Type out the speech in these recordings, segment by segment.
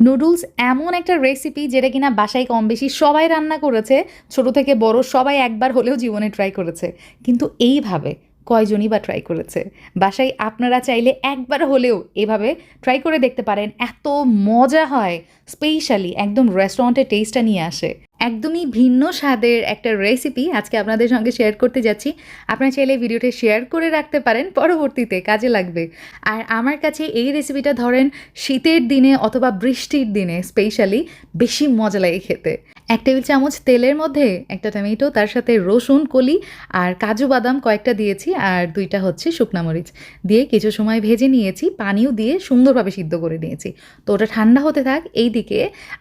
Noodles এমন একটা recipe যেটা কিনা বাসায় কম বেশি সবাই রান্না করেছে, ছোট থেকে বড় সবাই একবার হলেও জীবনে ট্রাই করেছে। কিন্তু এইভাবে কয়জনই বা ট্রাই করেছে? বাসায় আপনারা চাইলে একবার হলেও এভাবে ট্রাই করে দেখতে পারেন, এত মজা হয়। স্পেশালি একদম রেস্টুরেন্টের টেস্টটা নিয়ে আসে। একদমই ভিন্ন স্বাদের একটা রেসিপি আজকে আপনাদের সঙ্গে শেয়ার করতে যাচ্ছি। আপনারা চাইলে ভিডিওটা শেয়ার করে রাখতে পারেন, পরবর্তীতে কাজে লাগবে। আর আমার কাছে এই রেসিপিটা ধরেন শীতের দিনে অথবা বৃষ্টির দিনে স্পেশালি বেশি মজা লাগে খেতে। এক টেবিল চামচ তেলের মধ্যে একটা টমেটো, তার সাথে রসুন, কলি আর কাজু বাদাম কয়েকটা দিয়েছি আর দুইটা হচ্ছে শুকনা মরিচ। দিয়ে কিছু সময় ভেজে নিয়েছি, পানিও দিয়ে সুন্দরভাবে সিদ্ধ করে নিয়েছি। তো ওটা ঠান্ডা হতে থাক এই দিকে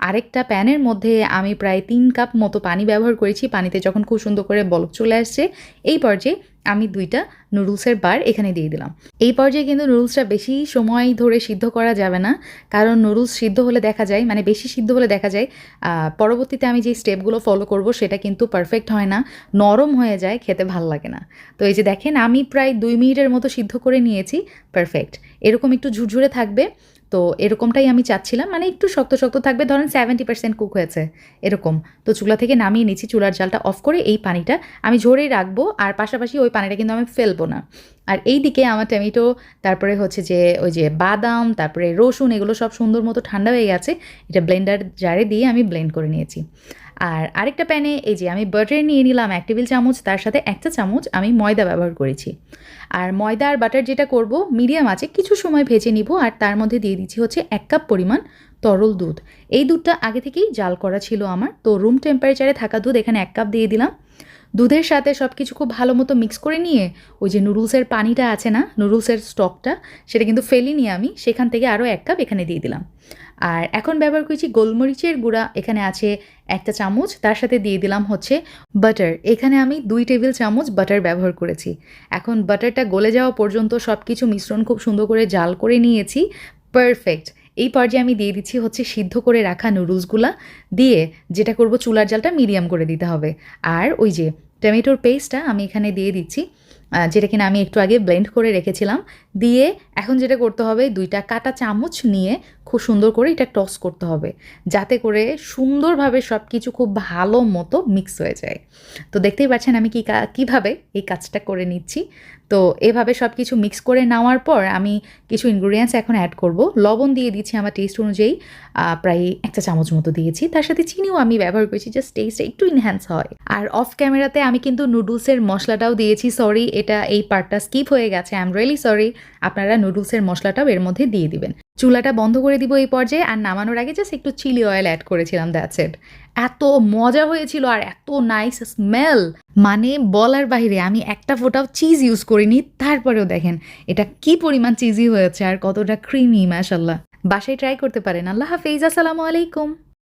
আরেকটা প্যানের মধ্যে আমি প্রায় তিন কাপ মতো পানি ব্যবহার করেছি। পানিতে যখন খুব সুন্দর করে বলক চলে আসছে, এই পর্যায়ে আমি দুইটা নুডলসের বার এখানে দিয়ে দিলাম। এই পর্যায়ে কিন্তু নুডলসটা বেশি সময় ধরে সিদ্ধ করা যাবে না, কারণ নুডলস সিদ্ধ হলে দেখা যায় মানে বেশি সিদ্ধ হলে দেখা যায় পরবর্তীতে আমি যে স্টেপগুলো ফলো করব সেটা কিন্তু পারফেক্ট হয় না, নরম হয়ে যায়, খেতে ভালো লাগে না। তো এই যে দেখেন, আমি প্রায় দুই মিনিটের মতো সিদ্ধ করে নিয়েছি পারফেক্ট এরকম একটু ঝুরঝুরে থাকবে তো এরকমটাই আমি চাচ্ছিলাম। মানে একটু শক্ত শক্ত থাকবে। ধরেন সেভেন্টি পার্সেন্ট কুক হয়েছে এরকম। তো চুলা থেকে নামিয়ে নিচ্ছি, চুলার জালটা অফ করে এই পানিটা আমি ঝরেই রাখব আর পাশাপাশি ওই পানিটা কিন্তু আমি ফেলব না। আর এই দিকে আমার টমেটো, তারপরে হচ্ছে যে ওই যে বাদাম, তারপরে রসুন, এগুলো সব সুন্দর মতো ঠান্ডা হয়ে গেছে। এটা ব্লেন্ডার জারে দিয়ে আমি ব্লেন্ড করে নিয়েছি। আর আরেকটা প্যানে এই যে আমি বাটার নিয়ে নিলাম এক টেবিল চামচ, তার সাথে একটা চামচ আমি ময়দা ব্যবহার করেছি। আর ময়দা আর বাটার যেটা করব, মিডিয়াম আছে, কিছু সময় ভেজে নিব আর তার মধ্যে দিয়ে দিচ্ছি হচ্ছে এক কাপ পরিমাণ তরল দুধ। এই দুধটা আগে থেকেই জাল করা ছিল আমার, তো রুম টেম্পারেচারে থাকা দুধ এখানে এক কাপ দিয়ে দিলাম। দুধের সাথে সব কিছু খুব ভালো মতো মিক্স করে নিয়ে ওই যে নুডলসের পানিটা আছে না, নুডলসের স্টকটা, সেটা কিন্তু ফেলিনি আমি, সেখান থেকে আরও এক কাপ এখানে দিয়ে দিলাম। আর এখন ব্যবহার করেছি গোলমরিচের গুঁড়া, এখানে আছে একটা চামচ, তার সাথে দিয়ে দিলাম হচ্ছে বাটার এখানে আমি দুই টেবিল চামচ বাটার ব্যবহার করেছি। এখন বাটারটা গলে যাওয়া পর্যন্ত সব কিছু মিশ্রণ খুব সুন্দর করে জাল করে নিয়েছি পারফেক্ট এই পর্যায়ে আমি দিয়ে দিচ্ছি হচ্ছে সিদ্ধ করে রাখা নুডলসগুলা, দিয়ে যেটা করব চুলার জালটা মিডিয়াম করে দিতে হবে। আর ওই যে টমেটোর পেস্টটা আমি এখানে দিয়ে দিচ্ছি। যেটা কিনা আমি একটু আগে ব্লেন্ড করে রেখেছিলাম। দিয়ে এখন যেটা করতে হবে, দুইটা কাটা চামচ নিয়ে খুব সুন্দর করে এটা টস করতে হবে, যাতে করে সুন্দরভাবে সব কিছু খুব ভালো মতো মিক্স হয়ে যায়। তো দেখতেই পাচ্ছেন আমি কী কীভাবে এই কাজটা করে নিচ্ছি। তো এভাবে সব কিছু মিক্স করে নেওয়ার পর আমি কিছু ইনগ্রিডিয়েন্টস এখন অ্যাড করব। লবণ দিয়ে দিচ্ছি আমার টেস্ট অনুযায়ী প্রায় একটা চামচ মতো দিয়েছি। তার সাথে চিনিও আমি ব্যবহার করেছি জাস্ট টেস্টটা একটু ইনহ্যান্স হয়। আর অফ ক্যামেরাতে আমি কিন্তু নুডলসের মশলাটাও দিয়েছি সরি এটা এই পার্টটা স্কিপ হয়ে গেছে। আই এম রিয়েলি সরি আপনারা নুডলসের মশলাটাও এর মধ্যে দিয়ে দিবেন। চুলাটা বন্ধ করে দিব এই পর্যায়ে আর নামানোর আগে জাস্ট একটু চিলি অয়েল অ্যাড করেছিলাম দ্যাটস ইট এত মজা হয়েছিল আর এত নাইস স্মেল মানে বলার বাইরে আমি একটা ফোটাও চিজ ইউজ করিনি, তারপরেও দেখেন এটা কি পরিমাণ চিজি হয়েছে আর কতটা ক্রিমি মাশাল্লাহ বাসায় ট্রাই করতে পারেন। আল্লাহ হাফেজ। আসসালামু আলাইকুম।